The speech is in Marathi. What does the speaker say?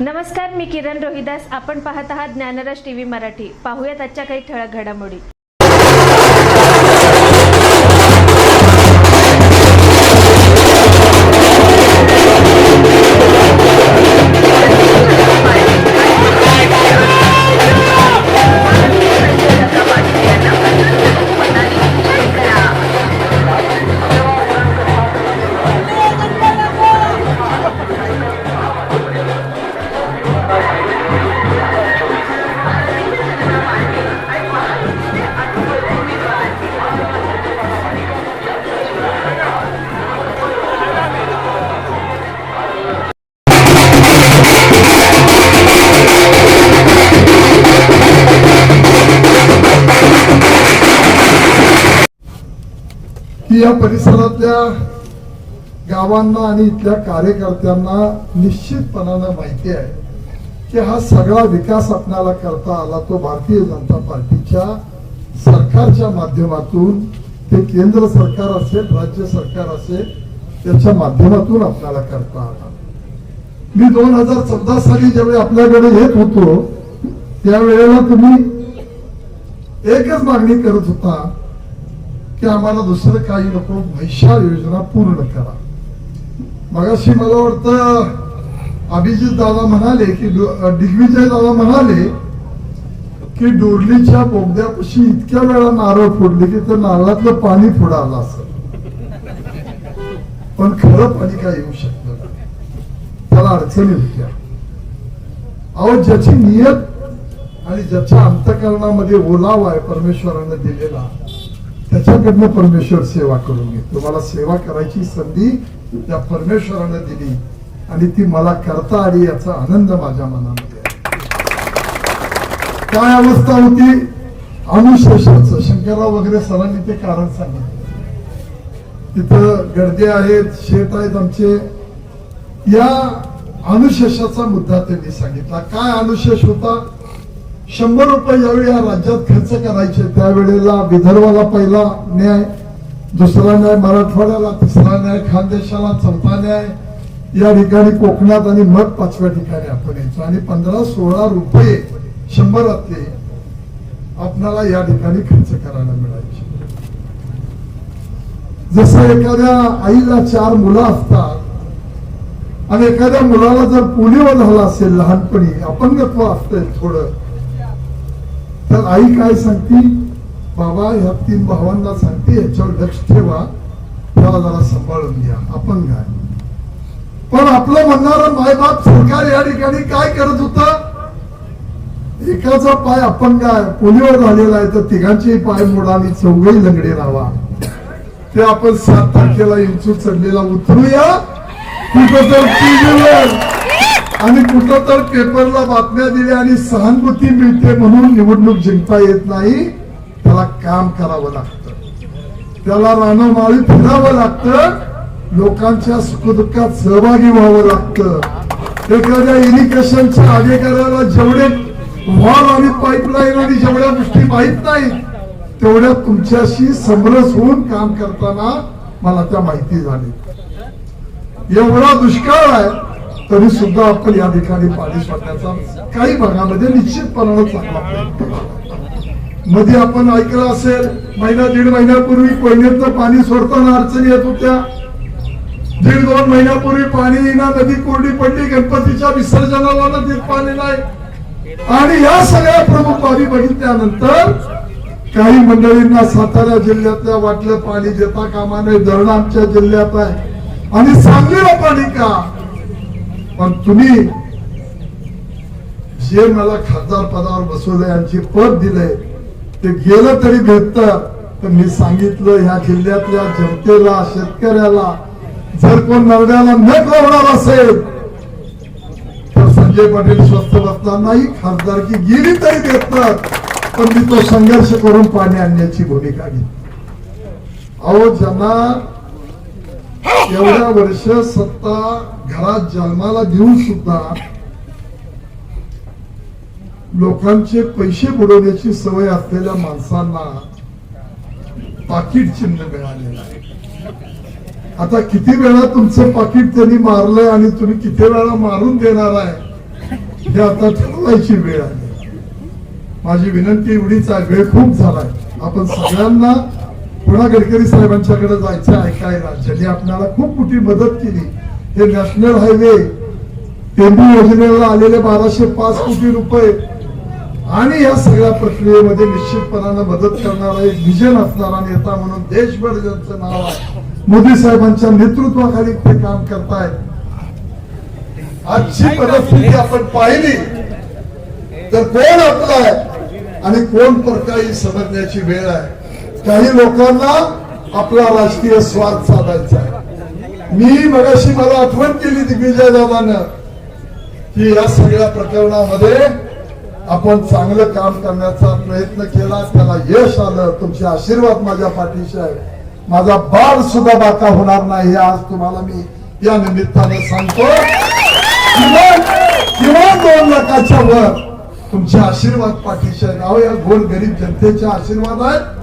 नमस्कार मी किरण रोहिदास. आपण पाहत आहात ज्ञानरस टीव्ही मराठी. पाहूयात आजच्या काही ठळक घडामोडी. की या परिसरातल्या गावांना आणि इथल्या कार्यकर्त्यांना निश्चितपणानं माहिती आहे की हा सगळा विकास आपल्याला करता आला तो भारतीय जनता पार्टीच्या सरकारच्या माध्यमातून ते केंद्र सरकार असेल राज्य सरकार असेल त्याच्या माध्यमातून आपल्याला करता आला. मी दोन हजार चौदा साली ज्यावेळी आपल्याकडे येत होतो त्यावेळेला तुम्ही एकच मागणी करत होता की आम्हाला दुसरं काही नको म्हैशाळ योजना पूर्ण करा. मगाशी मला वाटतं अभिजित दादा म्हणाले की दिग्विजय दादा म्हणाले की डोरलीच्या बोगद्यापाशी इतक्या वेळा नारळ फोडले की तर नारळातलं पाणी पुढं आलं असं. पण खरं पाणी काय येऊ शकलं त्याला अडचणी होत्या. अहो ज्याची नियत आणि ज्याच्या अंतकरणामध्ये ओलावा आहे परमेश्वरानं दिलेला त्याच्याकडनं परमेश्वर सेवा करून घेत तुम्हाला सेवा करायची संधी त्या परमेश्वरानं दिली आणि ती मला करता आली याचा आनंद माझ्या मनामध्ये काय अवस्था होती? अनुशेषाचं. शंकरराव वगैरे सरांनी ते कारण सांगितलं. तिथं गर्दी आहेत शेत आहेत आमचे. या अनुशेषाचा मुद्दा त्यांनी सांगितला. काय अनुशेष होता? शंभर रुपये ज्यावेळी या राज्यात खर्च करायचे त्यावेळेला विदर्भाला पहिला न्याय दुसरा न्याय मराठवाड्याला तिसरा न्याय खानदेशाला चौथा न्याय. या ठिकाणी कोकणात आणि मग पाचव्या ठिकाणी आपण यायचो. आणि पंधरा सोळा रुपये शंभरातले आपणाला या ठिकाणी खर्च करायला मिळायचे. जसं एखाद्या आईला चार मुलं असतात आणि एखाद्या मुलाला जर पोलिओ झाला असेल लहानपणी अपंगत्व असते थोडं तर आई काय सांगते? बाबा ह्या तीन भावांना सांगते याच्यावर लक्ष ठेवा. त्याला जरा सांभाळून घ्या. आपण काय? पण आपलं म्हणणार मायबाप सरकार या ठिकाणी काय करत होत? एकाचा पाय आपण काय पोलिओ झालेला आहे तर तिघांचे पाय मोडा आणि चौघही लंगडे लावा. ते आपण सात तारखेला इंचू चढलेला उतरूया. कुठं तर आणि कुठं तर पेपरला बातम्या दिल्या आणि सहानुभूती मिळते म्हणून निवडणूक जिंकता येत नाही त्याला काम करावं लागतं. त्याला रानमाळी फिरावं लागतं लोकांच्या सुखदुःखात सहभागी व्हावं लागतं. एखाद्या इरिगेशनच्या अधिकाऱ्याला जेवढे वॉल आणि पाईपलाईन आणि जेवढ्या गोष्टी माहीत नाही तेवढ्या तुमच्याशी समरस होऊन काम करताना मला त्या माहिती झाली. एवढा दुष्काळ आहे तरी सुद्धा आपण या ठिकाणी पाणी सोडण्याचा काही भागामध्ये निश्चितपणानं चांगला मध्ये आपण ऐकलं असेल महिना दीड महिन्यापूर्वी कोयनेतलं पाणी सोडताना अडचणी येत होत्या. दीड दोन महिन्यापूर्वी पाणी ना नदी कोरडी पडली गणपतीच्या विसर्जनाला नदीत पाणी नाही. आणि या सगळ्या प्रमुख बाबी बघितल्यानंतर काही मंडळींना सातारा जिल्ह्यातल्या वाटलं पाणी देता कामा नये धरण आमच्या जिल्ह्यात आहे. आणि सांगलीला पाणी का? पण तुम्ही जे मला खासदार पदावर बसवलं यांची पद दिलंय ते गेलं तरी भेटत. तर मी सांगितलं ह्या जिल्ह्यातल्या जनतेला शेतकऱ्याला जर कोण नरड्याला न होणार असेल तर संजय पाटील स्वस्त बसतानाही खासदारकी गेली तरी देतात पण मी तो संघर्ष करून पाणी आणण्याची भूमिका घेतली अहो ज्यांना एवढ्या वर्ष सत्ता घरात जन्माला देऊन सुद्धा लोकांचे पैसे बुडवण्याची सवय असलेल्या माणसांना पाकिट चिन्ह मिळालेलं आहे. आता किती वेळा तुमचं पाकिट त्यांनी मारलंय आणि तुम्ही किती वेळा मारून देणार आहे हे आता ठरवायची वेळ आली. माझी विनंती एवढीच आहे वेळ खूप झालाय. आपण सगळ्यांना पुन्हा गडकरी साहेबांच्याकडे जायचं ऐकायला ज्यांनी आपल्याला खूप मोठी मदत केली. हे नॅशनल हायवे टेंबू योजनेला आलेले बाराशे पाच कोटी रुपये आणि या सगळ्या प्रक्रियेमध्ये निश्चितपणानं मदत करणारा एक विजन असणारा नेता म्हणून देशभर ज्यांचं नाव आहे मोदी साहेबांच्या नेतृत्वाखाली ते काम करतायत. आजची परिस्थिती आपण पाहिली. तर कोण आपला आहे आणि कोण परकाई समजण्याची वेळ आहे? काही लोकांना आपला राजकीय स्वार्थ साधायचा आहे. मी मगाशी मला आठवण केली दिग्विजय दादानं की या सगळ्या प्रकरणामध्ये आपण चांगलं काम करण्याचा प्रयत्न केला त्याला यश आलं तुमचे आशीर्वाद माझ्या पाठीशी आहे माझा बाळ सुद्धा बाका होणार नाही हे आज तुम्हाला मी या निमित्ताने सांगतो. किमान दोन लाखाच्या वर तुमचे आशीर्वाद पाठीशी आहे अहो या गोर गरीब जनतेचे आशीर्वाद आहेत.